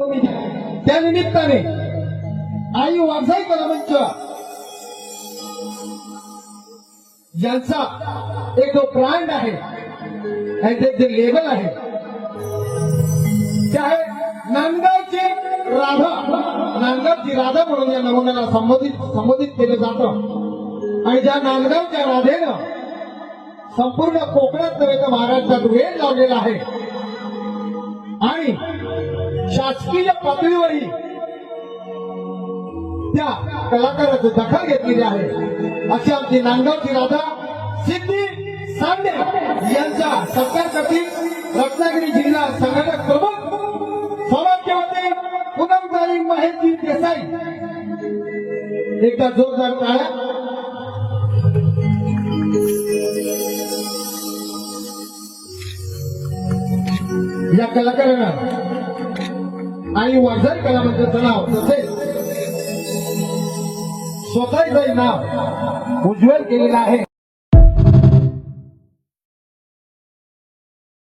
त्या निमित्ताने आई वारसाई कलामंच यांचा एक जो ब्रँड आहे आणि ते जे लेबल आहे ते आहे नांदगावची राधा. नांदगावची राधा म्हणून या नमुन्याला संबोधित संबोधित केलं जातं. आणि ज्या नांदगावच्या राधेनं संपूर्ण कोकणात नव्हे तर महाराष्ट्रात वेळ लावलेला आहे. आणि शासकीय पातळीवरही त्या कलाकाराची दखल घेतलेली आहे. अशी आमची नांदगावची राधा सिद्धी सांडे यांच्या सत्कार रत्नागिरी जिल्हा संघटक प्रमुख सौभाग्यवती पूनमताई महेशजी देसाई. एकदा जोरदार टाळ्या. या कलाकारांना आणि वाघारी कलामंदिरचं नाव तसेच स्वतःचं नाव उज्ज्वल केलेलं आहे.